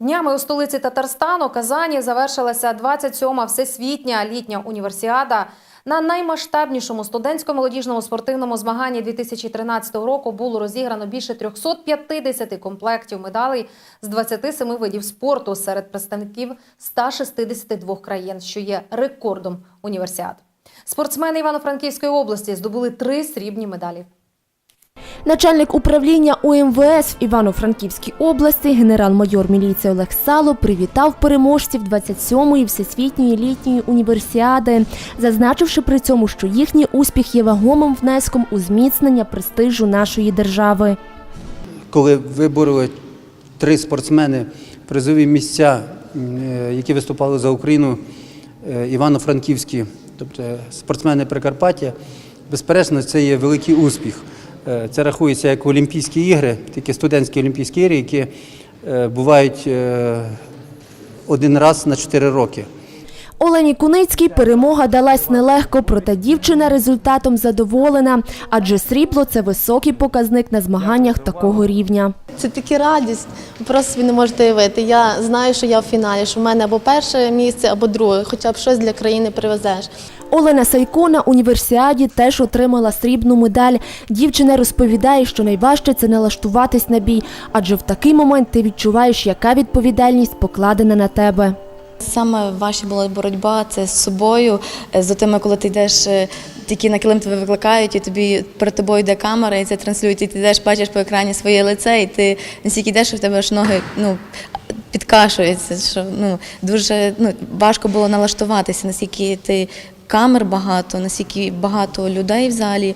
Днями у столиці Татарстану Казані завершилася 27-ма всесвітня літня універсіада. На наймасштабнішому студентсько-молодіжному спортивному змаганні 2013 року було розіграно більше 350 комплектів медалей з 27 видів спорту серед представників 162 країн, що є рекордом універсіад. Спортсмени Івано-Франківської області здобули три срібні медалі. Начальник управління УМВС в Івано-Франківській області генерал-майор міліції Олег Сало привітав переможців 27-ї всесвітньої літньої універсіади, зазначивши при цьому, що їхній успіх є вагомим внеском у зміцнення престижу нашої держави. коли вибороли три спортсмени призові місця, е, які виступали за Україну, е, Івано-Франківські, тобто спортсмени Прикарпаття, безперечно, це є великий успіх. Е, Це рахується як Олімпійські ігри, такі студентські Олімпійські ігри, які е, бувають е, один раз на чотири роки. Олені Куницькій перемога далась нелегко, проте дівчина результатом задоволена, адже срібло це високий показник на змаганнях такого рівня. Це такі радість, просто собі не можете уявити. Я знаю, що я в фіналі, що в мене або перше місце, або друге, хоча б щось для країни привезеш. Олена Сайко на універсіаді теж отримала срібну медаль. Дівчина розповідає, що найважче це налаштуватись на бій, адже в такий момент ти відчуваєш, яка відповідальність покладена на тебе. Саме важча була боротьба це з собою, е, з тими, коли ти йдеш, е, тільки на килим тебе викликають, і тобі перед тобою йде камера, і це транслюють, і ти йдеш, бачиш по екрані своє лице, і ти настільки йдеш, що в тебе аж ноги ну, підкашуються. Що, ну, дуже ну, важко було налаштуватися, наскільки ти камер багато, наскільки багато людей в залі.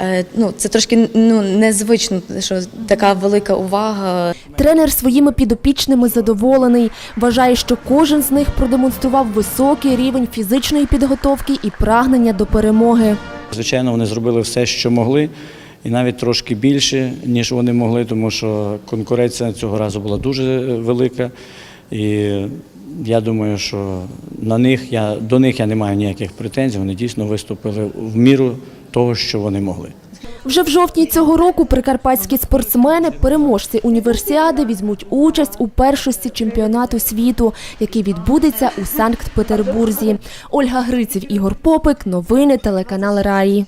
Е, Ну, це трошки ну, незвично, що така велика увага. Тренер своїми підопічними задоволений. Вважає, що кожен з них продемонстрував високий рівень фізичної підготовки і прагнення до перемоги. Звичайно, вони зробили все, що могли, і навіть трошки більше, ніж вони могли, тому що конкуренція цього разу була дуже е, велика. І я думаю, що на них я до них я не маю ніяких претензій. Вони дійсно виступили в міру того, що вони могли. Вже в жовтні цього року прикарпатські спортсмени, переможці універсіади, візьмуть участь у першості чемпіонату світу, який відбудеться у Санкт-Петербурзі. Ольга Гриців, Ігор Попик. Новини телеканал Раї.